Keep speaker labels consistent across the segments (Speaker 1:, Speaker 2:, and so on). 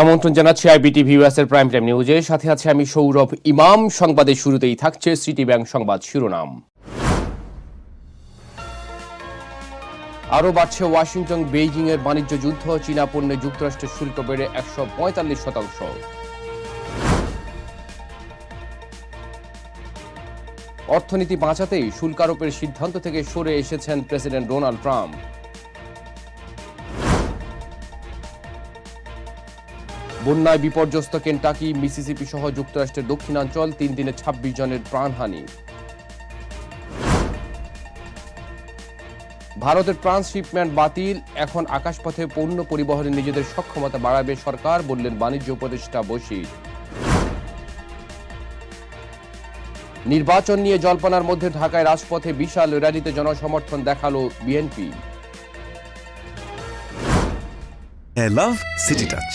Speaker 1: আমন্ত্রণ জানাচ্ছি iBT ভিউয়ার্সের prime time নিউজে সাথে আছে আমি সৌরভ ইমাম। সংবাদের শুরুতেই থাকছে সিটি ব্যাংক সংবাদ শিরোনাম। আরও বাড়ছে ওয়াশিংটন বেইজিং এর বাণিজ্য যুদ্ধ। চীনা পণ্যে যুক্তরাষ্ট্রের শুল্ক বেড়ে একশো পঁয়তাল্লিশ শতাংশ। অর্থনীতি বাঁচাতেই শুল্ক আরোপের সিদ্ধান্ত থেকে সরে এসেছেন প্রেসিডেন্ট ডোনাল্ড ট্রাম্প। বন্যায় বিপর্যস্ত কেন্টাকি, মিসিসিপি সহ যুক্তরাষ্ট্রের দক্ষিণাঞ্চল তিন দিনে ছাব্বিশ জনের প্রাণহানি। ভারতের ট্রান্সশিপমেন্ট বাতিল, এখন আকাশপথে পণ্য পরিবহনে নিজেদের সক্ষমতা বাড়াবে সরকার, বললেন বাণিজ্য উপদেষ্টা বশির। নির্বাচন নিয়ে জল্পনার মধ্যে ঢাকায় রাজপথে বিশাল র্যালিতে জনসমর্থন দেখাল BNP.
Speaker 2: Love City Touch.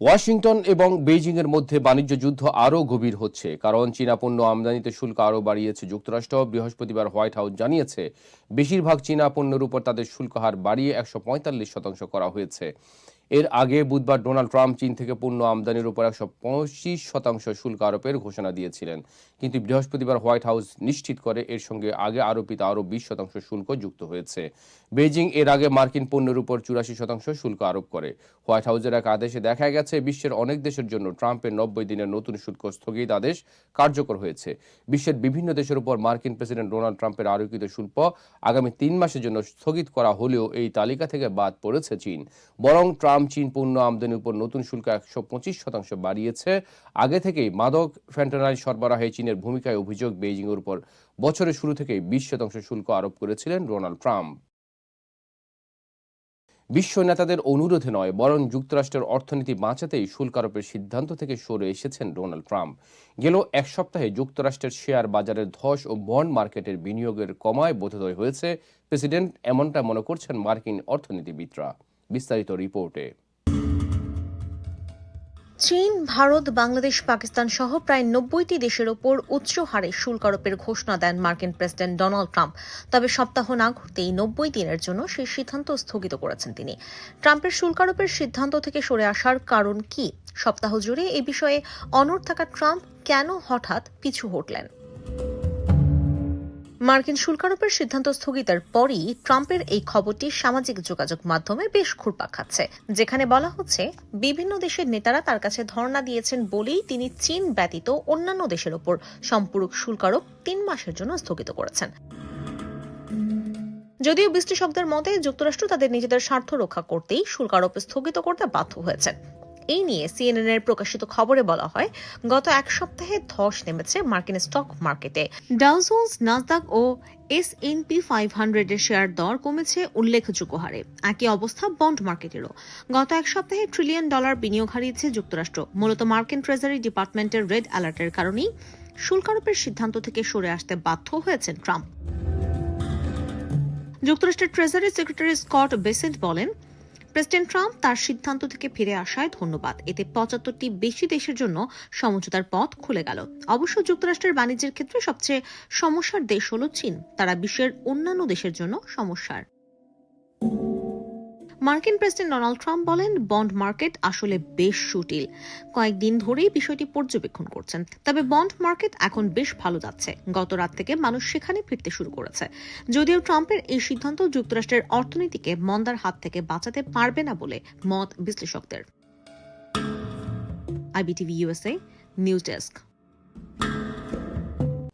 Speaker 1: Washington এবং বেইজিং এর মধ্যে বাণিজ্য যুদ্ধ আরও গভীর হচ্ছে। কারণ চীনা পণ্য আমদানিতে শুল্ক আরও বাড়িয়েছে। যুক্তরাষ্ট্র বৃহস্পতিবার হোয়াইট হাউস জানিয়েছে, বেশিরভাগ চীনা পণ্যের উপর তাদের শুল্ক হার বাড়িয়ে একশো পঁয়তাল্লিশ শতাংশ করা হয়েছে। এর আগে বুধবার ডোনাল্ড ট্রাম্প চীন থেকে পণ্য আমদানির উপর একশো পঁচিশ শতাংশ শুল্ক আরোপের ঘোষণা দিয়েছিলেন। কিন্তু বৃহস্পতিবার হোয়াইট হাউস নিশ্চিত করে এর সঙ্গে আগে আরোপিত আরও বিশ শতাংশ শুল্ক যুক্ত হয়েছে। বেজিং এর আগে মার্কিন পণ্যের উপর চুরাশি শতাংশ শুল্ক আরোপ করে। হোয়াইট হাউসের এক আদেশে দেখা গেছে, বিশ্বের অনেক দেশের জন্য ট্রাম্পের নব্বই দিনের নতুন শুল্ক স্থগিত আদেশ কার্যকর হয়েছে। বিশ্বের বিভিন্ন দেশের উপর মার্কিন প্রেসিডেন্ট ডোনাল্ড ট্রাম্পের আরোপিত শুল্ক আগামী তিন মাসের জন্য স্থগিত করা হলেও এই তালিকা থেকে বাদ পড়েছে চীন। বরং ট্রাম্প চীন পণ্য আমদানির উপর নতুন শুল্ক একশো পঁচিশ শতাংশ বাড়িয়েছে। আগে থেকেই মাদক ফ্যান্টানাইল সরবরাহে চীনের ভূমিকায় অভিযোগ বেইজিংয়ের উপর বছরের শুরু থেকেই বিশ শতাংশ শুল্ক আরোপ করেছিলেন ডোনাল্ড ট্রাম্প। বিশ্ব নেতাদের অনুরোধে নয়, বরং যুক্তরাষ্ট্রের অর্থনীতি বাঁচাতেই শুল্ক আরোপের সিদ্ধান্ত থেকে সরে এসেছেন ডোনাল্ড ট্রাম্প। গেল এক সপ্তাহে যুক্তরাষ্ট্রের শেয়ার বাজারের ধস ও বন্ড মার্কেটের বিনিয়োগের কমায় বোধোদয় হয়েছে। প্রেসিডেন্ট এমনটা মনে করছেন মার্কিন অর্থনীতিবিদরা। বিস্তারিত রিপোর্টে।
Speaker 3: চীন, ভারত, বাংলাদেশ, পাকিস্তান সহ প্রায় নব্বইটি দেশের ওপর উচ্চ হারে শুল্ক আরোপের ঘোষণা দেন মার্কিন প্রেসিডেন্ট ডোনাল্ড ট্রাম্প। তবে সপ্তাহ না ঘুরতেই নব্বই দিনের জন্য সেই সিদ্ধান্ত স্থগিত করেছেন তিনি। ট্রাম্পের শুল্ক আরোপের সিদ্ধান্ত থেকে সরে আসার কারণ কি? সপ্তাহ জুড়ে এ বিষয়ে অনড় থাকা ট্রাম্প কেন হঠাৎ পিছু হটলেন? মার্কিন শুল্কারোপের সিদ্ধান্ত স্থগিতের পরই ট্রাম্পের এই খবরটি সামাজিক যোগাযোগ মাধ্যমে বেশ ঘুরপাক খাচ্ছে। যেখানে বলা হচ্ছে, বিভিন্ন দেশের নেতারা তার কাছে ধর্ণা দিয়েছেন বলেই তিনি চীন ব্যতীত অন্যান্য দেশের ওপর সম্পূরক শুল্কারোপ তিন মাসের জন্য স্থগিত করেছেন। যদিও বিশ্লেষকদের মতে, যুক্তরাষ্ট্র তাদের নিজেদের স্বার্থ রক্ষা করতেই শুল্ক আরোপ স্থগিত করতে বাধ্য হয়েছে। এই নিয়ে সিএনএন এর প্রকাশিত খবরে বলা হয়, গত এক সপ্তাহে ধস নেমেছে মার্কিন স্টক মার্কেটে। ডাউজন্স নাসদাক ও এস পি ফাইভ হান্ড্রেডের শেয়ার দর কমেছে উল্লেখযোগ্য হারে। একই অবস্থা বন্ড মার্কেটেরও। গত এক সপ্তাহে ট্রিলিয়ন ডলার বিনিয়োগ হারিয়েছে যুক্তরাষ্ট্র। মূলত মার্কিন ট্রেজারি ডিপার্টমেন্টের রেড অ্যালার্টের কারণেই শুল্ক আরোপের সিদ্ধান্ত থেকে সরে আসতে বাধ্য হয়েছেন ট্রাম্প। যুক্তরাষ্ট্রের ট্রেজারি সেক্রেটারি স্কট বেসেন্ট বলেন প্রেসিডেন্ট ট্রাম্প তার সিদ্ধান্ত থেকে ফিরে আসায় ধন্যবাদ। এতে পঁচাত্তরটি বেশি দেশের জন্য সমঝোতার পথ খুলে গেল। অবশ্য যুক্তরাষ্ট্রের বাণিজ্যের ক্ষেত্রে সবচেয়ে সমস্যার দেশ হল চীন। তারা বিশ্বের অন্যান্য দেশের জন্য সমস্যার। মার্কিন প্রেসিডেন্ট ডোনাল্ড ট্রাম্প বলেন, বন্ড মার্কেট আসলে বেশ সুটিল। কয়েকদিন ধরেই বিষয়টি পর্যবেক্ষণ করছেন। তবে বন্ড মার্কেট এখন বেশ ভালো যাচ্ছে। গত রাত থেকে মানুষ সেখানে ফিরতে শুরু করেছে। যদিও ট্রাম্পের এই সিদ্ধান্ত যুক্তরাষ্ট্রের অর্থনীতিকে মন্দার হাত থেকে বাঁচাতে পারবে না বলে মত বিশ্লেষকদের। IBTV USA news desk.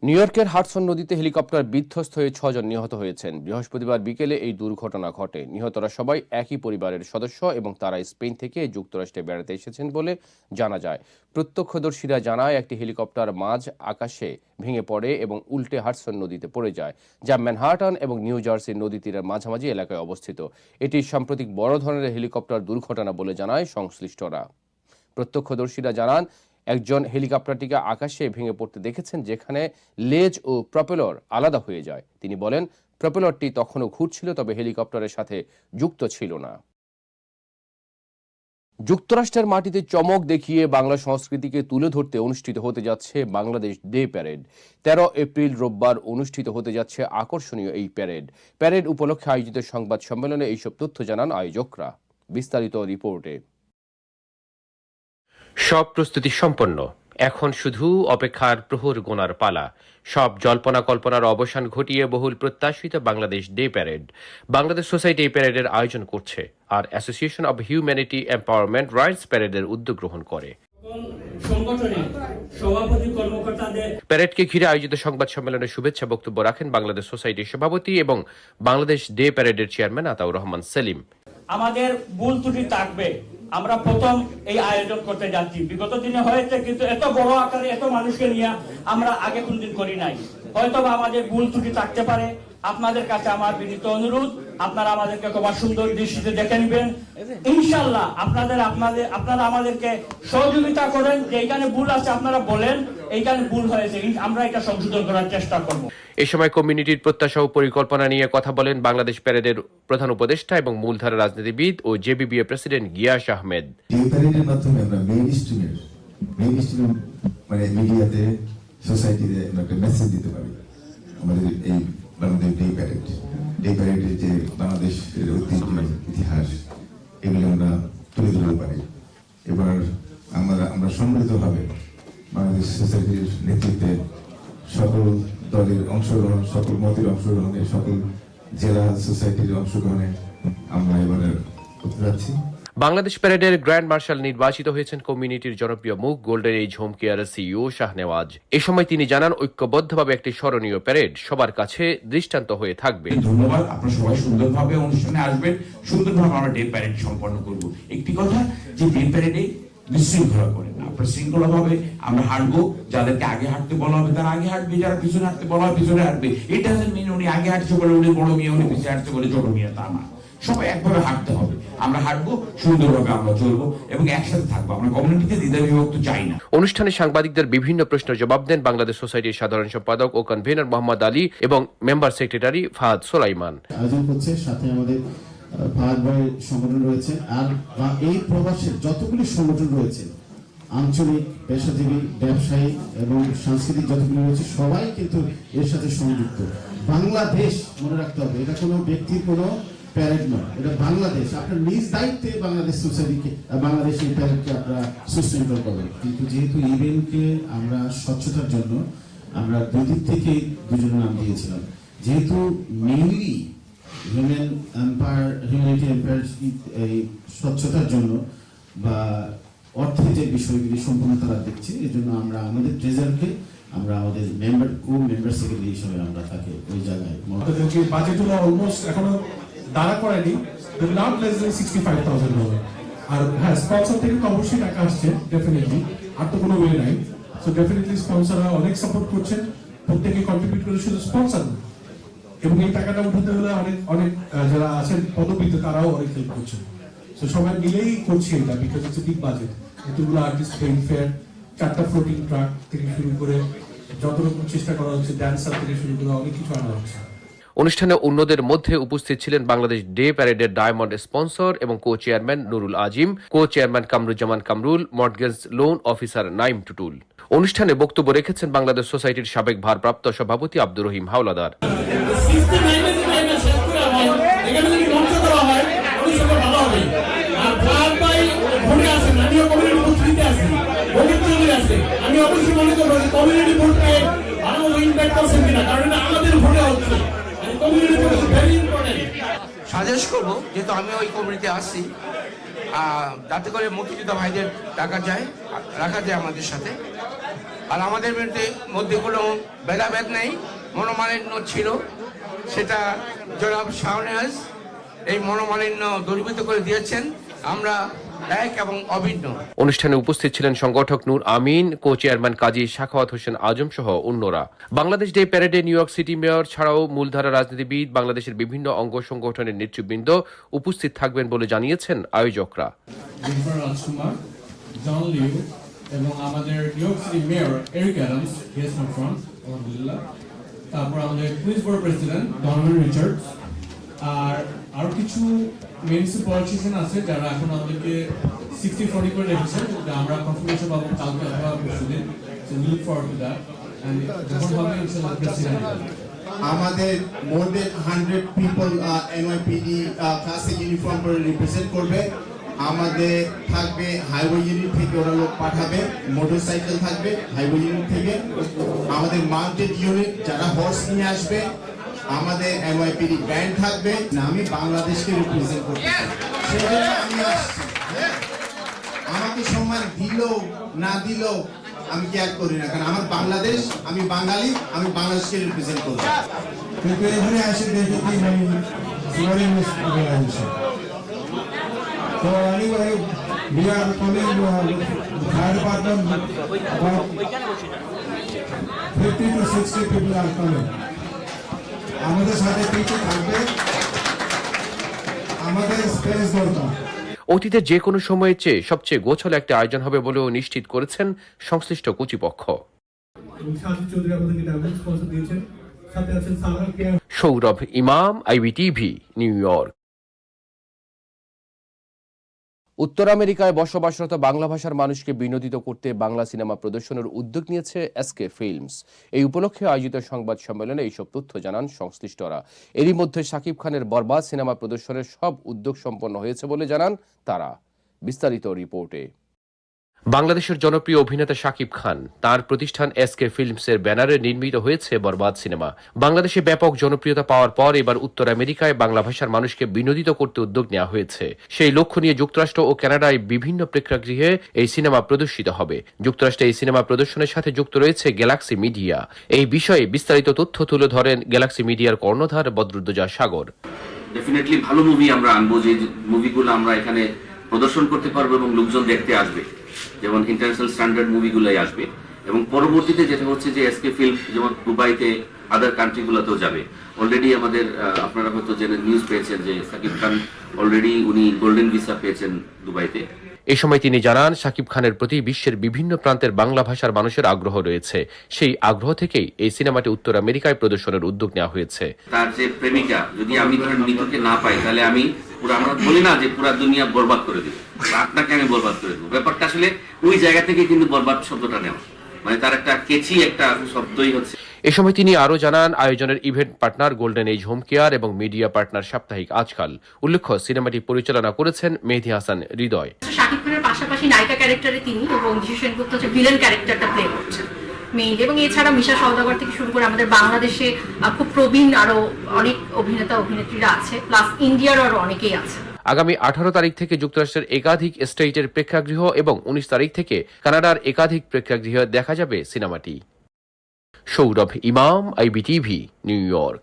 Speaker 1: New ইয়র্কের হাডসন নদীতে হেলিকপ্টার বিধ্বস্ত হয়ে ছজন নিহত হয়েছেন। বৃহস্পতিবার বিকেলে এই দুর্ঘটনা ঘটে। নিহতরা সবাই একই পরিবারের সদস্য এবং তারা স্পেন থেকে যুক্তরাষ্ট্রে বেড়াতে এসেছেন বলে জানা যায়। প্রত্যক্ষদর্শীরা জানায়, একটি হেলিকপ্টার মাঝ আকাশে ভেঙে পড়ে এবং উল্টে হাডসন নদীতে পড়ে যায়, যা ম্যানহাটন এবং নিউ জার্সির নদী তীরের মাঝামাঝি এলাকায় অবস্থিত। এটি সাম্প্রতিক বড় ধরনের হেলিকপ্টার দুর্ঘটনা বলে জানায় সংশ্লিষ্টরা। প্রত্যক্ষদর্শীরা জানান একজন হেলিকপ্টারটিকে আকাশে ভেঙে পড়তে দেখেছেন, যেখানে লেজ ও প্রপেলর আলাদা হয়ে যায়। তিনি বলেন, প্রপেলরটি তখনও ঘুরছিল, তবে হেলিকপ্টারের সাথে যুক্ত ছিল না। যুক্তরাষ্ট্রের মাটিতে চমক দেখিয়ে বাংলা সংস্কৃতিকে তুলে ধরতে অনুষ্ঠিত হতে যাচ্ছে বাংলাদেশ ডে প্যারেড। তেরো এপ্রিল রোববার অনুষ্ঠিত হতে যাচ্ছে আকর্ষণীয় এই প্যারেড। প্যারেড উপলক্ষে আয়োজিত সংবাদ সম্মেলনে এইসব তথ্য জানান আয়োজকরা। বিস্তারিত রিপোর্টে।
Speaker 4: সব প্রস্তুতি সম্পন্ন। এখন শুধু অপেক্ষার প্রহর গোনার পালা। সব জল্পনা কল্পনার অবসান ঘটিয়ে বহুল প্রত্যাশিত Bangladesh day parade. Bangladesh society এই প্যারেডের আয়োজন করছে আর association of humanity empowerment rights প্যারেডের উদ্যোগ গ্রহণ করে। প্যারেডকে ঘিরে আয়োজিত সংবাদ সম্মেলনে শুভেচ্ছা বক্তব্য রাখেন বাংলাদেশ সোসাইটির সভাপতি এবং বাংলাদেশ ডে প্যারেডের চেয়ারম্যান আতাউর রহমান সেলিম।
Speaker 5: আমাদের ভুল ত্রুটি থাকবে। আমরা প্রথম এই আয়োজন করতে যাচ্ছি। বিগত দিনে হয়েছে, কিন্তু এত বড় আকারে এত মানুষকে নিয়ে আমরা আগে কোনদিন করি নাই। হয়তো আমাদের ভুল ত্রুটি থাকতে পারে আপনাদের কাছে আমার বিনীত অনুরোধ আপনারা আমাদেরকে তোমার সুন্দর দৃষ্টিতে দেখে নেবেন। ইনশাল্লাহ আপনাদের আপনাদের আপনারা আমাদেরকে সহযোগিতা করেন যে এইখানে ভুল আছে আপনারা বলেন এইখানে ভুল হয়েছে আমরা এটা সংশোধন করার চেষ্টা করব।
Speaker 4: এ সময় কমিউনিটির প্রত্যাশা ও পরিকল্পনা নিয়ে কথা বলেন বাংলাদেশ প্যারেডের প্রধান উপদেষ্টা এবং মূলধারা রাজনীতিবিদ ও জেবিবিএ প্রেসিডেন্ট গিয়াস আহমেদ।
Speaker 6: প্যারেডের মাধ্যমে আমরা মেইন স্ট্রিমের মেইন স্ট্রিম মানে মিডিয়াতে সোসাইটিতে আমরা একটা মেসেজ দিতে পারি। আমাদের এই বাংলাদেশ ডে প্যারেড ডে প্যারেডের যে বাংলাদেশের ঐতিহ্য ইতিহাস, এগুলো আমরা তুলে ধরতে পারি। এবার আমরা আমরা সম্মিলিতভাবে বাংলাদেশ সোসাইটির নেতৃত্বে সকল দলের অংশগ্রহণ, সকল মতের অংশগ্রহণে, সকল জেলা সোসাইটির অংশগ্রহণে আমরা এবারে করতে যাচ্ছি।
Speaker 4: বাংলাদেশ প্যারেডের গ্র্যান্ড মার্শাল নির্বাচিত হয়েছেন কমিউনিটির জনপ্রিয় মুখ গোল্ডেন এজ হোম কেয়ারের সিইও শাহনেওয়াজ। এ সময় তিনি জানান, ঐক্যবদ্ধভাবে একটি স্মরণীয় প্যারেড সবার কাছে দৃষ্টান্ত হয়ে থাকবে।
Speaker 7: ধন্যবাদ, আপনারা সবাই সুন্দরভাবে অনুষ্ঠানে আসবেন। সুন্দরভাবে আমরা ডে প্যারেড সম্পন্ন করব। একটি কথা, যে ডে প্যারেডে বিশৃঙ্খলা করেন। আপনারা শৃঙ্খলাভাবে আমরা হাঁটবো, যাদেরকে আগে হাঁটতে বলা হবে তারা আগে হাঁটবে, যারা পিছনে হাঁটতে বলা হবে পিছনে হাঁটবে। এটা মিন উনি আগে হাঁটছে বলে, উনি বড় মেয়ে, উনি পিছিয়ে হাঁটছে বলে ছোট মেয়ে তা না সবাই একভাবে হাঁটতে হবে। আমরা হাঁটবো সুন্দরভাবে আমরা চলবো এবং একসাথে থাকব। আমরা কমিউনিটিতে দ্বিধা বিভক্ত চাই না।
Speaker 4: অনুষ্ঠানে সাংবাদিকদের বিভিন্ন প্রশ্নের জবাব দেন বাংলাদেশ সোসাইটির সাধারণ সম্পাদক ও কনভেনর মোহাম্মদ আলী এবং মেম্বার সেক্রেটারি ফাহাদ সোলাইমান।
Speaker 8: আয়োজন করছে সাথে আমাদের ফাহাদ ভাই সংগঠন রয়েছে। আর এই প্রবাসের যতগুলি সংগঠন রয়েছে আঞ্চলিক পেশাজীবী ব্যবসায়ী এবং সাংস্কৃতিক যতগুলি রয়েছে সবাই কিন্তু এর সাথে সংযুক্ত। বাংলাদেশ মনে রাখতে হবে এটা কোনো ব্যক্তির কোনো প্যারেড নয় এটা বাংলাদেশ। আপনার নিজ দায়িত্বে বাংলাদেশ সোসাইটিকে বাংলাদেশ এই প্যারেডকে আপনারা সুশৃঙ্খল করবেন। কিন্তু যেহেতু ইভেন্টকে আমরা স্বচ্ছতার জন্য, আমরা দুই দিক থেকেই দুজনের নাম দিয়েছিলাম। যেহেতু mainly human empire humanity empire এই স্বচ্ছতার জন্য বা অর্থের যে বিষয়গুলি সম্পূর্ণ তারা দেখছে এই জন্য আমরা আমাদের ট্রেজারকে আমরা আমাদের মেম্বার কো মেম্বার সেক্রেটারি হিসেবে আমরা তাকে ওই জায়গায়
Speaker 9: বাজেট অলমোস্ট এখনও দাঁড়া করায়নি। Not less than sixty five thousand হবে আর হ্যাঁ স্পন্সর থেকে তো অবশ্যই টাকা আসছে ডেফিনেটলি আর তো কোনো ওয়ে নাই। সো ডেফিনেটলি স্পন্সররা অনেক সাপোর্ট করছেন প্রত্যেকে কন্ট্রিবিউট করে শুধু স্পন্সর এবং এই টাকাটা উঠাতে হলে অনেক অনেক যারা আছেন পদবিতে তারাও অনেক হেল্প করছেন তো সবাই মিলেই করছি এটা বিকজ ইটস বিগ বাজেট এতগুলো আর্টিস্ট পেইন ফেয়ার চারটা ফ্লোটিং ট্রাক থেকে শুরু করে যত রকম চেষ্টা করা হচ্ছে ড্যান্সার থেকে শুরু করে অনেক কিছু আনা হচ্ছে।
Speaker 4: অনুষ্ঠানে অন্যদের মধ্যে উপস্থিত ছিলেন বাংলাদেশ ডে প্যারেডের ডায়মন্ড স্পন্সর এবং co chairman Nurul Azim co chairman Kamruzzaman Kamrul mortgage loan officer Naim Tutul অনুষ্ঠানে বক্তব্য রেখেছেন বাংলাদেশ সোসাইটির সাবেক ভারপ্রাপ্ত সভাপতি আব্দুর রহিম হাওলাদার
Speaker 10: সাজেস্ট করব, যেহেতু আমি ওই কমিটিতে আসছি যাতে করে মুক্তিযোদ্ধা ভাইদের টাকা যায়, রাখা যায় আমাদের সাথে। আর আমাদের মধ্যে মধ্যে কোনো ভেদাভেদ নেই, মনোমালিন্য ছিল, সেটা জনাব শাহনেহাজ এই মনোমালিন্য দূরীভূত করে দিয়েছেন। আমরা এক এবং অভিন্ন।
Speaker 4: অনুষ্ঠানে উপস্থিত ছিলেন সংগঠক নূর আমিন কো চেয়ারম্যান কাজী শাখাওয়াত হোসেন আজম সহ অন্যরা। বাংলাদেশ ডে প্যারেডে নিউ ইয়র্ক সিটি মেয়র ছাড়াও মূলধারা রাজনীতিবিদ বাংলাদেশের বিভিন্ন অঙ্গ সংগঠনের নেতৃবৃন্দ উপস্থিত থাকবেন বলে জানিয়েছেন আয়োজকরা। এবং আমাদের New York city mayor Eric Adams guest on front আলহামদুলিল্লাহ। তারপর আমাদের কুইন্সবরো প্রেসিডেন্ট ডনভান রিচার্ডস আর আরও কিছু মিউনিসিপাল পলিটিশিয়ান আছে যারা এখন আমাদেরকে সিক্সটি ফোর্টি করে রেখেছেন যেটা আমরা কনফার্মেশন পাবো কালকে অথবা পরশুদিন লুক টু দ্যাট হবে
Speaker 11: আমাদের more than hundred people NYPD uniform পরে রিপ্রেজেন্ট করবে। আমাদের থাকবে হাইওয়ে ইউনিট থেকে ওরা লোক পাঠাবে মোটরসাইকেল থাকবে হাইওয়ে ইউনিট থেকে। আমাদের মাউন্টেড ইউনিট যারা হর্স নিয়ে আসবে আমাদের এনওয়াইপিডি ব্যান্ড থাকবে না আমি বাংলাদেশকে রিপ্রেজেন্ট করতে চাই। সেজন্য আমি আসছি? আমাকে সম্মান দিল না দিল আমি কি এক করি না কারণ আমার বাংলাদেশ আমি বাঙালি আমি বাংলাদেশকে রিপ্রেজেন্ট করব কিন্তু এখানে আসে দেখে কি মানে flooring organization So anyway, we are coming to fire department about 50 to 60 people are coming. আমাদের সাথে কি কি থাকবে। আমাদের স্পেস দরকার।
Speaker 9: অতীতে যে কোনো সময়ের চেয়ে সবচেয়ে গোছল একটা আয়োজন হবে বলেও নিশ্চিত করেছেন সংশ্লিষ্ট কর্তৃপক্ষ। সৌরভ ইমাম আইবিটিভি নিউ ইয়র্ক।
Speaker 1: উত্তর আমেরিকায় বসবাসরত বাংলা ভাষার মানুষকে বিনোদিত করতে বাংলা সিনেমা প্রদর্শনের উদ্যোগ নিয়েছে এসকে ফিল্মস। এই উপলক্ষে আয়োজিত সংবাদ সম্মেলনে এইসব তথ্য জানান সংশ্লিষ্টরা। এরই মধ্যে শাকিব খানের বরবাদ সিনেমা প্রদর্শনের সব উদ্যোগ সম্পন্ন হয়েছে বলে জানান তারা। বিস্তারিত রিপোর্টে।
Speaker 9: বাংলাদেশের জনপ্রিয় অভিনেতা শাকিব খান, তার প্রতিষ্ঠান এস এসকে ফিল্মসের ব্যানারে নির্মিত হয়েছে বরবাদ সিনেমা। বাংলাদেশে ব্যাপক জনপ্রিয়তা পাওয়ার পর এবার উত্তর আমেরিকায় বাংলা ভাষার মানুষকে বিনোদিত করতে উদ্যোগ নেওয়া হয়েছে। সেই লক্ষ্য নিয়ে যুক্তরাষ্ট্র ও কানাডায় বিভিন্ন প্রেক্ষাগৃহে এই সিনেমা প্রদর্শিত হবে। যুক্তরাষ্ট্রে এই সিনেমা প্রদর্শনের সাথে যুক্ত রয়েছে গ্যালাক্সি মিডিয়া। এই বিষয়ে বিস্তারিত তথ্য তুলে ধরেন গ্যালাক্সি মিডিয়ার কর্ণধার বদরুদ্দোজা সাগর।
Speaker 12: ডেফিনেটলি ভালো মুভি আমরা আনব, যে মুভিগুলো আমরা এখানে প্রদর্শন করতে পারব এবং লোকজন দেখতে আসবে। যেমন ইন্টারন্যাশনাল স্ট্যান্ডার্ড মুভিগুলোই আসবে। এবং পরবর্তীতে যেটা হচ্ছে যে এসকে ফিল্ম যেমন দুবাইতে আদার কান্ট্রিগুলোতেও যাবে। অলরেডি আমাদের আপনারা হয়তো জেনে নিউজ পেয়েছেন যে সাকিব খান অলরেডি উনি গোল্ডেন ভিসা পেয়েছেন দুবাইতে।
Speaker 9: এ সময় তিনি জানান শাকিব খানের প্রতি বিশ্বের বিভিন্ন প্রান্তের বাংলা ভাষার মানুষের আগ্রহ রয়েছে। সেই আগ্রহ থেকেই এই সিনেমাটি উত্তর আমেরিকায় প্রদর্শনের উদ্যোগ নেওয়া হয়েছে।
Speaker 12: তার যে প্রেমিকা, যদি আমি ধরেন মিতুকে না পাই, তাহলে আমি পুরো আমরা বলি না যে পুরা দুনিয়া বরবাদ করে দিব। আপনাকে আমি বরবাদ করে দেবো। ব্যাপারটা আসলে ওই জায়গা থেকে কিন্তু বরবাদ শব্দটা নেওয়া। মানে তার একটা কেচি একটা শব্দই হচ্ছে।
Speaker 9: এ সময় তিনি আরও জানান আয়োজনের event partner golden age home care এবং মিডিয়া পার্টনার সাপ্তাহিক আজকাল। উল্লেখ্য সিনেমাটি পরিচালনা করেছেন মেহেদি হাসান হৃদয়।
Speaker 13: শাকিব খানের পাশাপাশি নায়িকা ক্যারেক্টারে তিনি এবং বিশেষ সেনগুপ্ত হচ্ছে ভিলেন ক্যারেক্টারটা প্লে করছেন এবং এছাড়া মিশা সওদাগর থেকে শুরু করে আমাদের বাংলাদেশে খুব প্রবীণ আরও অনেক অভিনেতা অভিনেত্রীরা আছে প্লাস ইন্ডিয়ার আরও অনেকেই আছে।
Speaker 9: আগামী আঠারো তারিখ থেকে যুক্তরাষ্ট্রের একাধিক স্টেটের প্রেক্ষাগৃহ এবং উনিশ তারিখ থেকে কানাডার একাধিক প্রেক্ষাগৃহে দেখা যাবে সিনেমাটি। সৌরভ ইমাম আইবিটিভি নিউ ইয়র্ক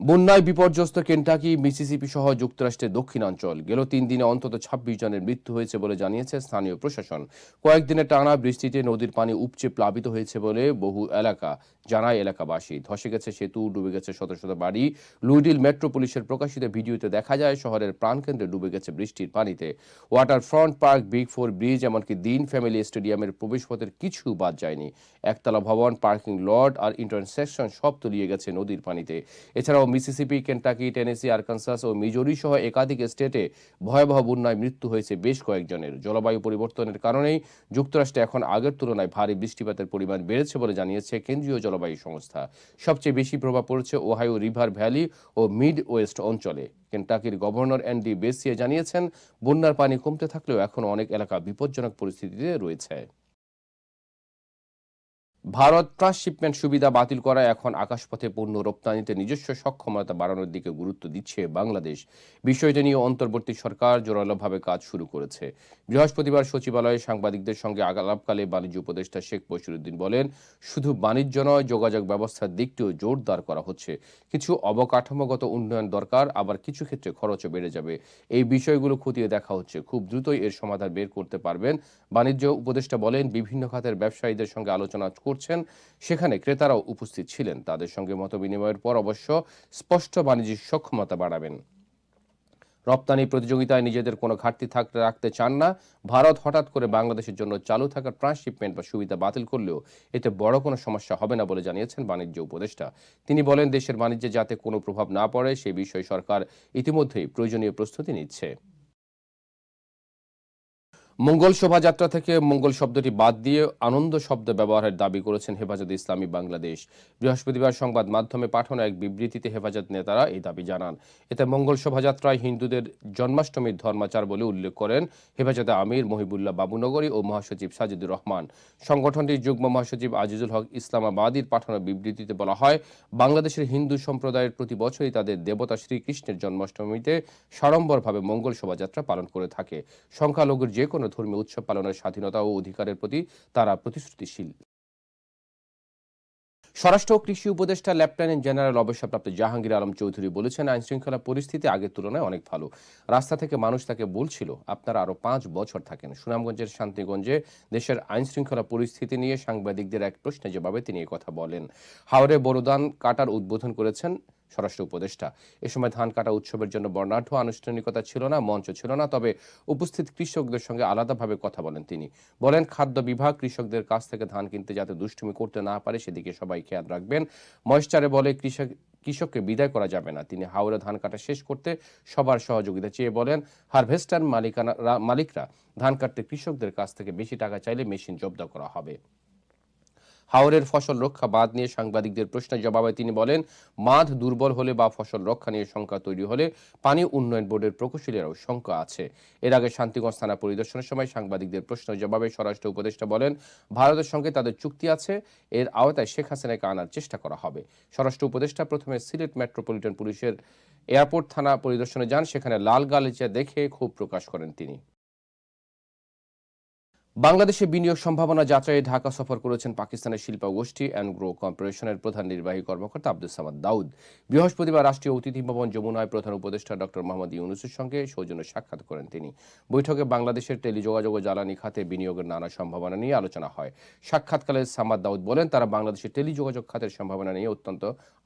Speaker 1: বন্যায় বিপর্যস্ত কেন্টাকি, মিসিসিপি সহ যুক্তরাষ্ট্রের দক্ষিণাঞ্চল। গেল তিন দিনে অন্তত ছাব্বিশ জনের মৃত্যু হয়েছে বলে জানিয়েছে স্থানীয় প্রশাসন। কয়েকদিনের টানা বৃষ্টিতে নদীর পানি উপচে প্লাবিত হয়েছে বলে বহু এলাকা জানায় এলাকাবাসী। ধসে গেছে সেতু, ডুবে গেছে শত শত বাড়ি। লুইডিল মেট্রো পুলিশের প্রকাশিত ভিডিওতে দেখা যায়, শহরের প্রাণকেন্দ্রে ডুবে গেছে বৃষ্টির পানিতে। Waterfront park, big four bridge, এমনকি দিন ফ্যামিলি স্টেডিয়ামের প্রবেশপথের কিছু বাদ যায়নি। একতলা ভবন, পার্কিং লট আর ইন্টারসেকশন সব তলিয়ে গেছে নদীর পানিতে। এছাড়াও মিসিসিপি, কেন্টাকি, টেনেসি, আরকানসাস ও মিজোরি সহ একাধিক স্টেটে ভয়াবহ বন্যায় মৃত্যু হয়েছে বেশ কয়েকজনের। জলবায়ু পরিবর্তনের কারণেই যুক্তরাষ্ট্রে এখন আগের তুলনায় ভারী বৃষ্টিপাতের পরিমাণ বেড়েছে বলে জানিয়েছে কেন্দ্রীয় জলবায়ু সংস্থা। সবচেয়ে বেশি প্রভাব পড়েছে ওহাইও রিভার ভ্যালি ও মিড ওয়েস্ট অঞ্চলে। কেন্টাকির গভর্নর অ্যান্ডি বেসিয়ে জানিয়েছেন, বন্যার পানি কমতে থাকলেও এখনও অনেক এলাকা বিপজ্জনক পরিস্থিতিতে রয়েছে। ভারত ট্রান্সশিপমেন্ট সুবিধা বাতিল করায় এখন আকাশপথে পণ্য রপ্তানিতে নিজস্ব সক্ষমতা বাড়ানোর দিকে গুরুত্ব দিচ্ছে বাংলাদেশ। বিষয়টি নিয়ে অন্তর্বর্তী সরকার জোরালোভাবে কাজ শুরু করেছে। বৃহস্পতিবার সচিবালয়ে সাংবাদিকদের সঙ্গে আলাপকালে বাণিজ্য উপদেষ্টা শেখ বশিরুদ্দিন বলেন, শুধু বাণিজ্য নয়, যোগাযোগ ব্যবস্থার দিকটিও জোরদার করা হচ্ছে। কিছু অবকাঠামোগত উন্নয়ন দরকার, আবার কিছু ক্ষেত্রে খরচও বেড়ে যাবে। এই বিষয়গুলো খতিয়ে দেখা হচ্ছে। খুব দ্রুতই এর সমাধান বের করতে পারবেন। বাণিজ্য উপদেষ্টা বলেন, বিভিন্ন খাতের ব্যবসায়ীদের সঙ্গে আলোচনা করছেন, সেখানে ক্রেতারাও উপস্থিত ছিলেন। তাদের সঙ্গে মত বিনিময়ের পর অবশ্য স্পষ্ট বাণিজ্যিক সক্ষমতা বাড়াবেন। রপ্তানি প্রতিযোগিতায় নিজেদের কোনো ঘাটতি থাকতে রাখতে চান না। ভারত হঠাৎ করে বাংলাদেশের জন্য চালু থাকা ট্রান্সশিপমেন্ট বা সুবিধা বাতিল করলেও এতে বড় কোনো সমস্যা হবে না বলে জানিয়েছেন বাণিজ্য উপদেষ্টা। তিনি বলেন, দেশের বাণিজ্যে যাতে কোনো প্রভাব না পড়ে, সে বিষয়ে সরকার ইতিমধ্যেই প্রয়োজনীয় প্রস্তুতি নিচ্ছে। মঙ্গল শোভাযাত্রা থেকে মঙ্গল শব্দটি বাদ দিয়ে আনন্দ শব্দ ব্যবহারের দাবি করেছেন হেফাজত ইসলামী বাংলাদেশ। বৃহস্পতিবার সংবাদ মাধ্যমে পাঠানো এক বিবৃতিতে হেফাজত নেতারা এই দাবি জানান। এতে মঙ্গল শোভাযাত্রায় হিন্দুদের জন্মাষ্টমীর ধর্মাচার বলে উল্লেখ করেন হেফাজতে আমির মহিবুল্লাহ বাবুনগরী ও মহাসচিব সাজিদুর রহমান। সংগঠনটির যুগ্ম মহাসচিব আজিজুল হক ইসলামাবাদীর পাঠানো বিবৃতিতে বলা হয়, বাংলাদেশের হিন্দু সম্প্রদায়ের প্রতি বছরই তাদের দেবতা শ্রীকৃষ্ণের জন্মাষ্টমীতে সাড়ম্বরভাবে মঙ্গল শোভাযাত্রা পালন করে থাকে। সংখ্যালঘুর যে কোনো ধর্মীয় উৎসব পালনের স্বাধীনতা ও অধিকারের প্রতি তারা প্রতিশ্রুতিশীল। স্বরাষ্ট্র কৃষি উপদেষ্টা লেফটেন্যান্ট জেনারেল অবসরপ্রাপ্ত জাহাঙ্গীর আলম চৌধুরী বলেছেন আইন শৃঙ্খলা পরিস্থিতি আগের তুলনায় অনেক ভালো। রাস্তা থেকে মানুষ তাকে বলছিল, আপনারা আরও পাঁচ বছর থাকেন। সুনামগঞ্জের শান্তিগঞ্জে দেশের আইন শৃঙ্খলা পরিস্থিতি নিয়ে সাংবাদিকদের এক প্রশ্নের জবাবে তিনি কথা বলেন। হাওড়ে বড়দান কাটার উদ্বোধন করেছেন স্বরাষ্ট্র উপদেষ্টা। এ সময় ধান কাটা উৎসবের জন্য বর্ণাঢ্য আনুষ্ঠানিকতা ছিল না, মঞ্চ ছিল না, তবে উপস্থিত কৃষকদের সঙ্গে আলাদাভাবে কথা বলেন তিনি। বলেন, খাদ্য বিভাগ কৃষকদের কাছ থেকে ধান কিনতে যাতে দুষ্টুমি করতে না পারে, সেদিকে সবাই খেয়াল রাখবেন। ময়েশ্চারে বলে, কৃষক, কৃষককে বিদায় করা যাবে না। তিনি হাওড়া ধান কাটা শেষ করতে সবার সহযোগিতা চেয়ে বলেন, হারভেস্টার মালিকানা মালিকরা ধান কাটতে কৃষকদের কাছ থেকে বেশি টাকা চাইলে মেশিন জব্দ করা হবে। হাওরের ফসল রক্ষা বাঁধ নিয়ে সাংবাদিকদের প্রশ্নের জবাবে তিনি বলেন, বাঁধ দুর্বল হলে বা ফসল রক্ষা নিয়ে শঙ্কা তৈরি হলে পানি উন্নয়ন বোর্ডের প্রকৌশলীরাও শঙ্কা আছে। এর আগে শান্তিগঞ্জ থানা পরিদর্শনের সময় সাংবাদিকদের প্রশ্নের জবাবে স্বরাষ্ট্র উপদেষ্টা বলেন, ভারতের সঙ্গে তাদের চুক্তি আছে, এর আওতায় শেখ হাসিনাকে আনার চেষ্টা করা হবে। স্বরাষ্ট্র উপদেষ্টা প্রথমে সিলেট মেট্রোপলিটন পুলিশের এয়ারপোর্ট থানা পরিদর্শনে যান, সেখানে লাল গালিচা দেখে ক্ষোভ প্রকাশ করেন তিনি। বাংলাদেশে বিনিয়োগ সম্ভাবনা যাচাইয়ে ঢাকা সফর করেছেন পাকিস্তানের শিল্প গোষ্ঠী অ্যান্ড গ্রো কর্পোরেশনের প্রধান নির্বাহী কর্মকর্তা আব্দুল সামাদ দাউদ। বৃহস্পতিবার রাষ্ট্রীয় অতিথি ভবন যমুনায় প্রধান উপদেষ্টা ডক্টর মোহাম্মদ ইউনুসের সঙ্গে সৌজন্য সাক্ষাৎ করেন তিনি। বৈঠকে বাংলাদেশের টেলিযোগাযোগ ও জ্বালানি খাতে বিনিয়োগের নানা সম্ভাবনা নিয়ে আলোচনা হয়। সাক্ষাৎকালে সামাদ দাউদ বলেন, তারা বাংলাদেশের টেলিযোগাযোগ খাতের সম্ভাবনা নিয়ে অত্যন্ত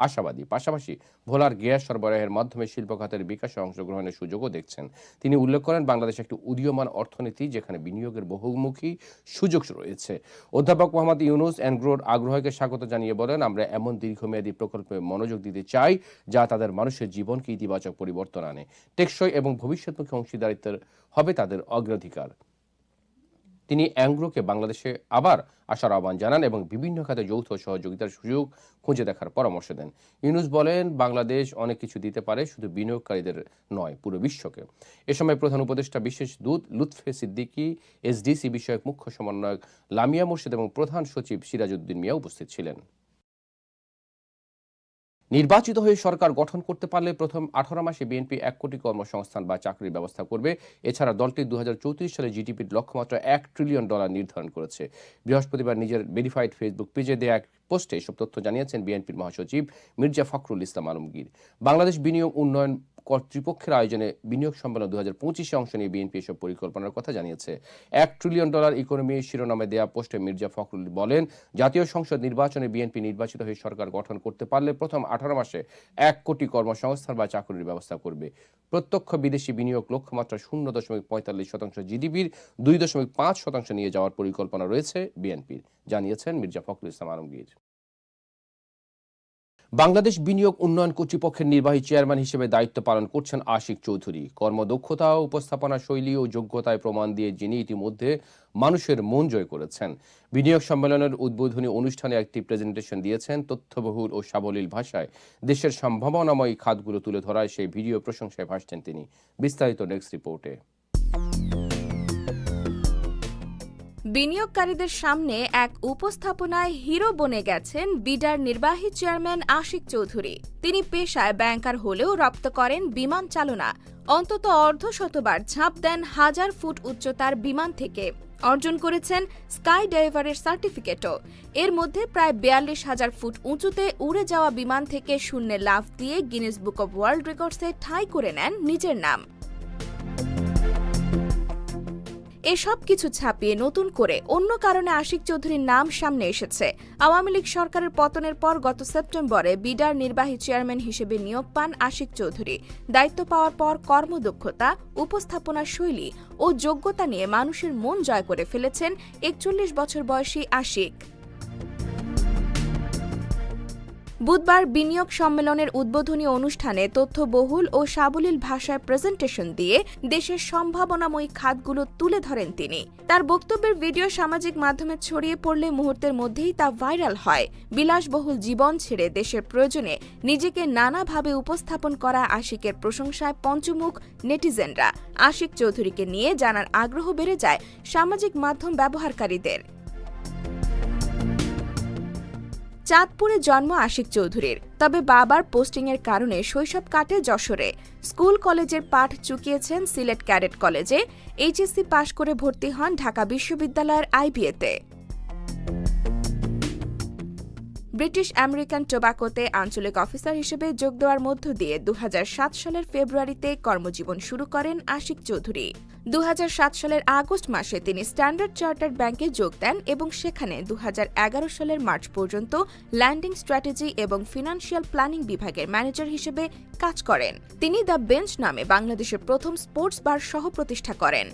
Speaker 1: আশাবাদী। পাশাপাশি ভোলার গ্যাস সরবরাহের মাধ্যমে শিল্প খাতের বিকাশে অংশগ্রহণের সুযোগও দেখছেন। তিনি উল্লেখ করেন, বাংলাদেশ একটি উদীয়মান অর্থনীতি যেখানে বিনিয়োগের বহুমুখী সুযোগ রয়েছে। অধ্যাপক মোহাম্মদ ইউনুস অ্যানগ্রোর আগ্রহকে স্বাগত জানিয়ে বলেন, আমরা এমন দীর্ঘমেয়াদী প্রকল্পে মনোযোগ দিতে চাই যা তাদের মানুষের জীবনকে ইতিবাচক পরিবর্তন আনে। টেকসই এবং ভবিষ্যৎমুখী অংশীদারিত্বের হবে তাদের অগ্রাধিকার। তিনি অ্যাংগ্রোকে বাংলাদেশে আবার আসার আহ্বান জানান এবং বিভিন্ন খাতে যৌথ সহযোগিতার সুযোগ খুঁজে দেখার পরামর্শ দেন। ইউনুস বলেন, বাংলাদেশ অনেক কিছু দিতে পারে, শুধু বিনিয়োগকারীদের নয়, পুরো বিশ্বকে। এ সময় প্রধান উপদেষ্টা বিশেষ দূত লুৎফে সিদ্দিকি, এসডিসি বিষয়ক মুখ্য সমন্বয়ক লামিয়া মুর্শিদ এবং প্রধান সচিব সিরাজউদ্দিন মিয়া উপস্থিত ছিলেন। নির্বাচিত হয়ে সরকার গঠন করতে পারলে প্রথম আঠারো মাসে বিএনপি এক কোটি কর্মসংস্থান বা চাকরির ব্যবস্থা করবে। এছাড়া দলটি দু হাজার চৌত্রিশ সালে জিডিপির লক্ষ্যমাত্রা এক ট্রিলিয়ন ডলার নির্ধারণ করেছে। বৃহস্পতিবার নিজের ভেরিফাইড ফেসবুক পেজে দেয়া এক পোস্টে এসব তথ্য জানিয়েছেন বিএনপির মহাসচিব মির্জা ফখরুল ইসলাম আলমগীর। বাংলাদেশ বিনিয়োগ উন্নয়ন কর্তৃপক্ষের আয়োজনে বিনিয়োগ সম্মেলন দু হাজার পঁচিশে অংশ নিয়ে বিএনপি এসব পরিকল্পনার কথা জানিয়েছে। এক ট্রিলিয়ন ডলার ইকোনমি শিরোনামে দেয়া পোস্টে মির্জা ফখরুল বলেন, জাতীয় সংসদ নির্বাচনে বিএনপি নির্বাচিত হয়ে সরকার গঠন করতে পারলে প্রথম আঠারো মাসে এক কোটি কর্মসংস্থান বা চাকরির ব্যবস্থা করবে। প্রত্যক্ষ বিদেশি বিনিয়োগ লক্ষ্যমাত্রা শূন্য দশমিক পঁয়তাল্লিশ শতাংশ জিডিপির দুই দশমিক পাঁচ শতাংশ নিয়ে যাওয়ার পরিকল্পনা রয়েছে বিএনপির, জানিয়েছেন মির্জা ফখরুল ইসলাম আলমগীর। বাংলাদেশ বিনিয়োগ উন্নয়ন কর্তৃপক্ষের নির্বাহী চেয়ারম্যান হিসেবে দায়িত্ব পালন করছেন আশিক চৌধুরী। কর্মদক্ষতা, উপস্থাপনা শৈলী ও যোগ্যতায় প্রমাণ দিয়ে যিনি ইতিমধ্যে মানুষের মন জয় করেছেন। বিনিয়োগ সম্মেলনের উদ্বোধনী অনুষ্ঠানে একটি প্রেজেন্টেশন দিয়েছেন তথ্যবহুল ও সাবলীল ভাষায়। দেশের সম্ভাবনাময় খাতগুলো তুলে ধরায় সেই ভিডিও প্রশংসায় ভাসছেন তিনি। বিস্তারিত নেক্সট রিপোর্টে।
Speaker 14: বিনিয়োগকারীদের সামনে এক উপস্থাপনায় হিরো বনে গেছেন বিডার নির্বাহী চেয়ারম্যান আশিক চৌধুরী। তিনি পেশায় ব্যাংকার হলেও রপ্ত করেন বিমান চালনা। অন্তত অর্ধশতবার ঝাঁপ দেন হাজার ফুট উচ্চতার বিমান থেকে। অর্জন করেছেন স্কাই ডাইভারের সার্টিফিকেটও। এর মধ্যে প্রায় বিয়াল্লিশ হাজার ফুট উঁচুতে উড়ে যাওয়া বিমান থেকে শূন্যে লাফ দিয়ে গিনেস বুক অব ওয়ার্ল্ড রেকর্ডসে ঠাঁই করে নেন নিজের নাম। এসব কিছু ছাপিয়ে নতুন করে অন্য কারণে আশিক চৌধুরীর নাম সামনে এসেছে। আওয়ামী লীগ সরকারের পতনের পর গত সেপ্টেম্বরে বিডার নির্বাহী চেয়ারম্যান হিসেবে নিয়োগ পান আশিক চৌধুরী। দায়িত্ব পাওয়ার পর কর্মদক্ষতা, উপস্থাপনা শৈলী ও যোগ্যতা নিয়ে মানুষের মন জয় করে ফেলেছেন একচল্লিশ বছর বয়সী আশিক। বুধবার বিনিয়োগ সম্মেলনের উদ্বোধনী অনুষ্ঠানে তথ্যবহুল ও সাবলীল ভাষায় প্রেজেন্টেশন দিয়ে দেশের সম্ভাবনাময়ী খাতগুলো তুলে ধরেন তিনি। তার বক্তব্যের ভিডিও সামাজিক মাধ্যমে ছড়িয়ে পড়লে মুহূর্তের মধ্যেই তা ভাইরাল হয়। বিলাসবহুল জীবন ছেড়ে দেশের প্রয়োজনে নিজেকে নানাভাবে উপস্থাপন করা আশিকের প্রশংসায় পঞ্চমুখ নেটিজেনরা। আশিক চৌধুরীকে নিয়ে জানার আগ্রহ বেড়ে যায় সামাজিক মাধ্যম ব্যবহারকারীদের। চাঁদপুরে জন্ম আশিক চৌধুরীর। তবে বাবার পোস্টিংয়ের কারণে শৈশব কাটে যশোরে। স্কুল কলেজের পাঠ চুকিয়েছেন সিলেট ক্যাডেট কলেজে। এইচএসসি পাশ করে ভর্তি হন ঢাকা বিশ্ববিদ্যালয়ের আইবিএতে। ব্রিটিশ আমেরিকান টোবাকোতে আঞ্চলিক অফিসার হিসেবে যোগ দেওয়ার মধ্য দিয়ে দু হাজার সাত সালের ফেব্রুয়ারিতে কর্মজীবন শুরু করেন আশিক চৌধুরী। দু হাজার সাত সালের আগস্ট মাসে তিনি স্ট্যান্ডার্ড চার্টার্ড ব্যাংকে যোগ দেন এবং সেখানে দু হাজার এগারো সালের মার্চ পর্যন্ত ল্যান্ডিং স্ট্র্যাটেজি এবং ফিনান্সিয়াল প্ল্যানিং বিভাগের ম্যানেজার হিসেবে কাজ করেন। তিনি দ্য বেঞ্চ নামে বাংলাদেশের প্রথম স্পোর্টস বার সহ প্রতিষ্ঠা করেন।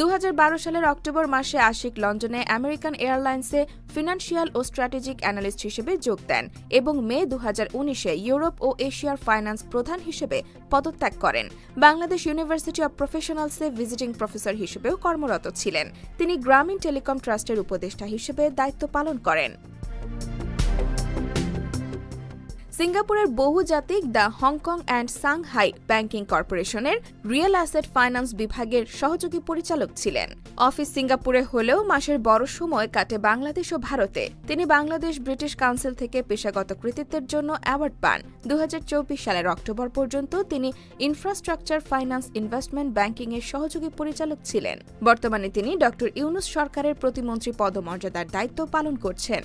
Speaker 14: দু হাজার বারো সালের অক্টোবর মাসে আশিক লন্ডনে আমেরিকান এয়ারলাইন্সে ফিনান্সিয়াল ও স্ট্র্যাটেজিক অ্যানালিস্ট হিসেবে যোগ দেন এবং মে দু উনিশে ইউরোপ ও এশিয়ার ফাইন্যান্স প্রধান হিসেবে পদত্যাগ করেন। বাংলাদেশ ইউনিভার্সিটি অব প্রফেশনালসে ভিজিটিং প্রফেসর হিসেবেও কর্মরত ছিলেন। তিনি গ্রামীণ টেলিকম ট্রাস্টের উপদেষ্টা হিসেবে দায়িত্ব পালন করেন। সিঙ্গাপুরের বহুজাতিক the Hong Kong and Shanghai banking কর্পোরেশনের রিয়েল অ্যাসেট ফাইন্যান্স বিভাগের সহযোগী পরিচালক ছিলেন। অফিস সিঙ্গাপুরে হলেও মাসের বড় সময় কাটে বাংলাদেশ ও ভারতে। তিনি বাংলাদেশ ব্রিটিশ কাউন্সিল থেকে পেশাগত কৃতিত্বের জন্য অ্যাওয়ার্ড পান। দু হাজার চব্বিশ সালের অক্টোবর পর্যন্ত তিনি ইনফ্রাস্ট্রাকচার ফাইন্যান্স ইনভেস্টমেন্ট ব্যাংকিং এর সহযোগী পরিচালক ছিলেন। বর্তমানে তিনি ড ইউনুস সরকারের প্রতিমন্ত্রী পদমর্যাদার দায়িত্ব পালন করছেন।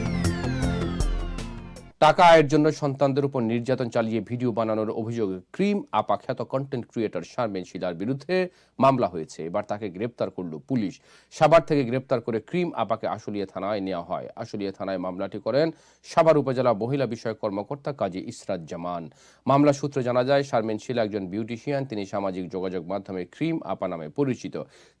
Speaker 1: টাকা আয়ের জন্য সন্তানদের উপর নির্যাতন চালিয়ে ভিডিও বানানোর অভিযোগে। ক্রিম আপা খ্যাত কন্টেন্ট ক্রিয়েটর শারমেন শিলার বিরুদ্ধে মামলা হয়েছে। এবার তাকে গ্রেপ্তার করল পুলিশ। সাভার থেকে গ্রেপ্তার করে ক্রিম আপাকে আশুলিয়া থানায় নেওয়া হয়। আশুলিয়া থানায় মামলাটি করেন সাভার উপজেলা মহিলা বিষয়ক কর্মকর্তা কাজী ইসরাত জামান মামলা সূত্রে জানা যায়, শারমেন শিলা একজন বিউটিশিয়ান তিনি সামাজিক যোগাযোগ মাধ্যমে ক্রিম আপা নামে পরিচিত।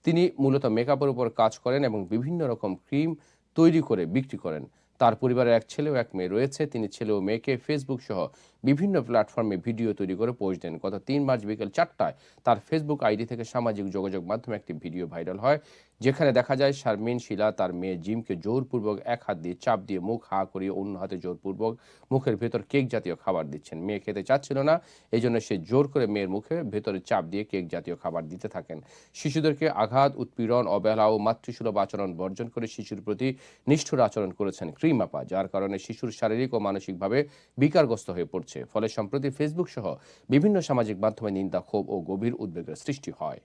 Speaker 1: তিনি মূলত মেকআপের উপর কাজ করেন এবং বিভিন্ন রকম ক্রিম তৈরি করে বিক্রি করেন। তার পরিবারের এক ছেলে ও এক মেয়ে রয়েছে। তিনি ছেলে ও মেয়েকে ফেসবুক সহ বিভিন্ন প্ল্যাটফর্মে ভিডিও তৈরি করে পোস্ট দেন। গত তিন মার্চ বিকেল চারটায় তার ফেসবুক আইডি থেকে সামাজিক যোগাযোগ মাধ্যমে একটি ভিডিও ভাইরাল হয়। যেখানে দেখা যায় শারমিন, শিলা তার মেয়ে জিমকে জোরপূর্বক এক হাত দিয়ে চাপ দিয়ে মুখ হা করিয়ে অন্য হাতে জোরপূর্বক মুখের ভেতর কেক জাতীয় খাবার দিচ্ছেন। মেয়ে খেতে চাচ্ছিল না এই জন্য সে জোর করে মেয়ের মুখে ভেতরে চাপ দিয়ে কেক জাতীয় খাবার দিতে থাকেন। শিশুদেরকে আঘাত, উৎপীড়ন, অবহেলা ও মাতৃসুলভ আচরণ বর্জন করে শিশুর প্রতি নিষ্ঠুর আচরণ করেছেন ক্রিমাপা, যার কারণে শিশুর শারীরিক ও মানসিকভাবে বিকারগ্রস্ত হয়ে পড়ছে। ফলে সম্প্রতি ফেসবুক সহ বিভিন্ন সামাজিক মাধ্যমে নিন্দা, ক্ষোভ ও গভীর উদ্বেগের সৃষ্টি হয়।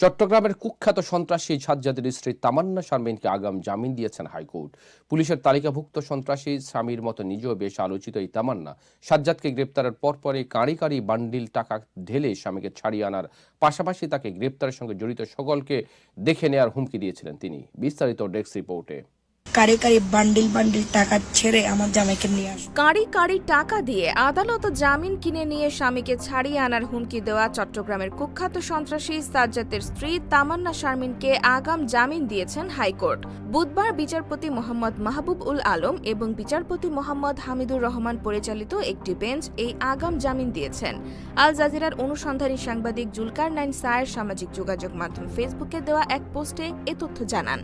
Speaker 1: চট্টগ্রামের কুখ্যাত সন্ত্রাসী সাজ্জাদের স্ত্রী তামান্না শারমিনকে আগাম জামিন দিয়েছেন হাইকোর্ট। পুলিশের তালিকাভুক্ত সন্ত্রাসী স্বামীর মতো নিজেও বেশ আলোচিত এই তামান্না। সাজ্জাদকে গ্রেপ্তারের পরপরই কাঁড়ি কাঁড়ি বান্ডিল টাকা ঢেলে স্বামীকে ছাড়িয়ে আনার পাশাপাশি তাকে গ্রেপ্তারের সঙ্গে জড়িত সকলকে দেখে নেয়ার হুমকি দিয়েছিলেন তিনি। বিস্তারিত ডেস্ক রিপোর্টে।
Speaker 15: কারি কারি বান্ডিল বান্ডিল টাকা ছেড়ে আমার জামাইকে নিয়ে আস।
Speaker 14: কাঁড়ি কাঁড়ি টাকা দিয়ে আদালত জামিন কিনে নিয়ে স্বামীকে ছাড়িয়ে আনার হুমকি দেওয়া চট্টগ্রামের কুখ্যাত সন্ত্রাসী সাজ্জাতের স্ত্রী তামান্না শারমিনকে আগাম জামিন দিয়েছেন হাইকোর্ট। বুধবার বিচারপতি মোহাম্মদ মাহবুব উল আলম এবং বিচারপতি মোহাম্মদ হামিদুর রহমান পরিচালিত একটি বেঞ্চ এই আগাম জামিন দিয়েছেন। আল জাজিরার অনুসন্ধানী সাংবাদিক জুলকার নাইন সায়ের সামাজিক যোগাযোগ মাধ্যম ফেসবুকে দেওয়া এক পোস্টে এ তথ্য জানান।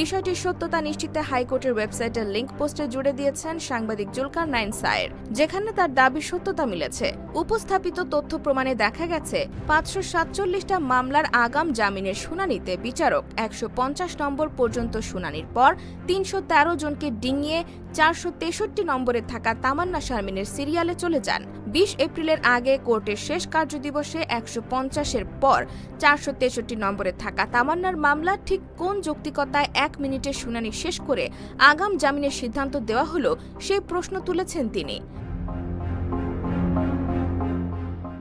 Speaker 14: বিষয়টির সত্যতা নিশ্চিতে হাইকোর্টের ওয়েবসাইটের লিঙ্ক পোস্টে জুড়ে দিয়েছেন সাংবাদিক জুলকার নাইন সায়ের, যেখানে তার দাবির সত্যতা মিলেছে। উপস্থাপিত তথ্য প্রমাণে দেখা গেছে, পাঁচশো সাতচল্লিশটা মামলার আগাম জামিনের শুনানিতে বিচারক একশো পঞ্চাশ নম্বর পর্যন্ত শুনানির পর তিনশো তেরো জনকে ডিঙিয়ে চারশো তেষট্টি নম্বরে থাকা তামান্না শারমিনের সিরিয়ালে চলে যান। বিশ এপ্রিলের আগে কোর্টের শেষ কার্যদিবসে একশো পঞ্চাশের পর চারশো তেষট্টি নম্বরে থাকা তামান্নার মামলা ঠিক কোন যৌক্তিকতায় এক মিনিটে শুনানি শেষ করে আগাম জামিনের সিদ্ধান্ত দেওয়া হলো সেই প্রশ্ন তুলেছেন তিনি।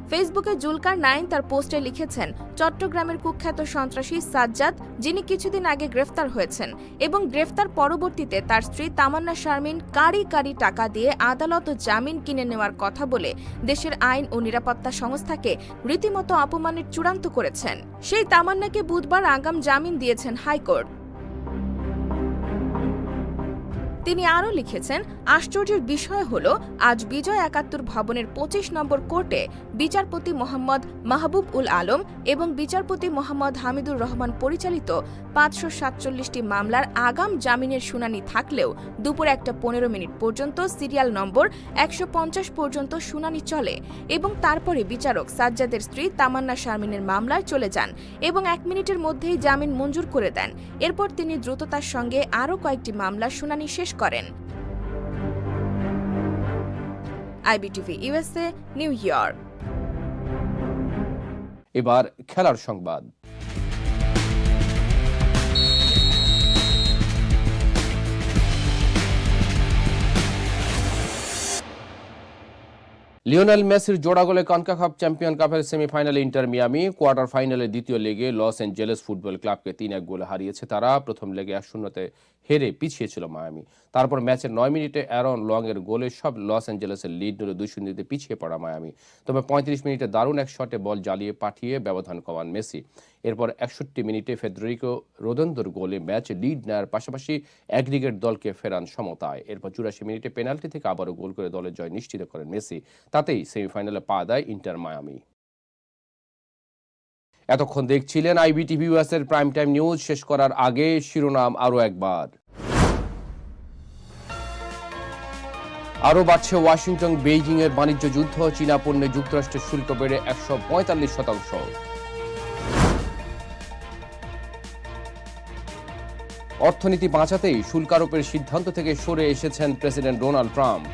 Speaker 14: ফেসবুকে জুলকার নাইন তার পোস্টে লিখেছেন, চট্টগ্রামের কুখ্যাত সন্ত্রাসী সাজ্জাদ, যিনি কিছুদিন আগে গ্রেফতার হয়েছেন এবং গ্রেফতার পরবর্তীতে তার স্ত্রী তামান্না শারমিন কারি কারি টাকা দিয়ে আদালত ও জামিন কিনে নেওয়ার কথা বলে দেশের আইন ও নিরাপত্তা সংস্থাকে রীতিমতো অপমানের চূড়ান্ত করেছেন। সেই তামান্নাকে বুধবার আগাম জামিন দিয়েছেন হাইকোর্ট। তিনি আরও লিখেছেন, আশ্চর্যের বিষয় হল, আজ বিজয় একাত্তর ভবনের পঁচিশ নম্বর কোর্টে বিচারপতি মোহাম্মদ মাহবুব উল আলম এবং বিচারপতি মোহাম্মদ হামিদুর রহমান পরিচালিত পাঁচশো সাতচল্লিশটি মামলার আগাম জামিনের শুনানি থাকলেও দুপুর একটা পনেরো মিনিট পর্যন্ত সিরিয়াল নম্বর একশো পঞ্চাশ পর্যন্ত শুনানি চলে এবং তারপরে বিচারক সাজ্জাদের স্ত্রী তামান্না শারমিনের মামলায় চলে যান এবং এক মিনিটের মধ্যেই জামিন মঞ্জুর করে দেন। এরপর তিনি দ্রুততার সঙ্গে আরও কয়েকটি মামলার শুনানি শেষ করেন। IBTV USA, New York.
Speaker 1: এবার খেলার সংবাদ। লিওনেল মেসির জোড়া গোলে কনকাকাপ চ্যাম্পিয়ন কাপের সেমিফাইনালে ইন্টার মিয়ামি, কোয়ার্টার ফাইনালে দ্বিতীয় লেগে লস অ্যাঞ্জেলেস ফুটবল ক্লাবকে তিন এক গোলে হারিয়েছে তারা। প্রথম লেগে এক শূন্যতে হেরে পিছিয়ে ছিল মায়ামি। তারপর ম্যাচের নয় মিনিটে অ্যারন লং এর গোলে সব লস অ্যাঞ্জেলেসের লিড নিল দুই শূন্যতে পিছিয়ে পড়া মায়ামি। তবে পঁয়ত্রিশ মিনিটে দারুণ এক শটে বল জ্বালিয়ে পাঠিয়ে ব্যবধান কমান মেসি। এরপর একষট্টি মিনিটে ফেদ্রিকো রোদন্দর গোলে ম্যাচ লিড নেওয়ার পাশাপাশি অ্যাগ্রিগেট দলকে ফেরান সমতায়। এরপর চুরাশি মিনিটে পেনাল্টি থেকে আবারও গোল করে দলের জয় নিশ্চিত করেন মেসি। তাতেই সেমিফাইনালে পা দেয় ইন্টার মায়ামি। এতক্ষণ দেখছিলেন আইবিটিভি ইউএস এর প্রাইম টাইম নিউজ। শেষ করার আগে শিরোনাম আরও একবার। আরও বাড়ছে ওয়াশিংটন বেইজিং এর বাণিজ্য যুদ্ধ, চীনা পণ্যে যুক্তরাষ্ট্রের শুল্ক বেড়ে একশো পঁয়তাল্লিশ শতাংশ। অর্থনীতি বাঁচাতেই শুল্ক আরোপের সিদ্ধান্ত থেকে সরে এসেছেন প্রেসিডেন্ট ডোনাল্ড ট্রাম্প।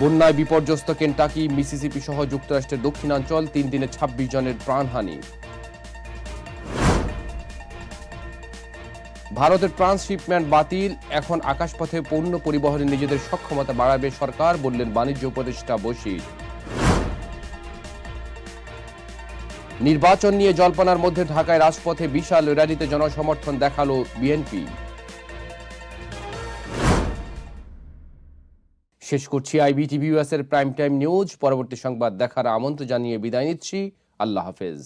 Speaker 1: বন্যায় বিপর্যস্ত কেন্টাকি, মিসিসিপি সহ যুক্তরাষ্ট্রের দক্ষিণাঞ্চল তিন দিনে ছাব্বিশ জনের প্রাণহানি। ভারতের ট্রান্সশিপমেন্ট বাতিল, এখন আকাশপথে পণ্য পরিবহনে নিজেদের সক্ষমতা বাড়াবে সরকার, বললেন বাণিজ্য উপদেষ্টা বশির। নির্বাচন নিয়ে জল্পনার মধ্যে ঢাকায় রাজপথে বিশাল র্যালিতে জনসমর্থন দেখাল বিএনপি। শেষ করছি আইবিটিভি ইউএস এর প্রাইম টাইম নিউজ। পরবর্তী সংবাদ দেখার আমন্ত্রণ জানিয়ে বিদায় নিচ্ছি। আল্লাহ হাফেজ।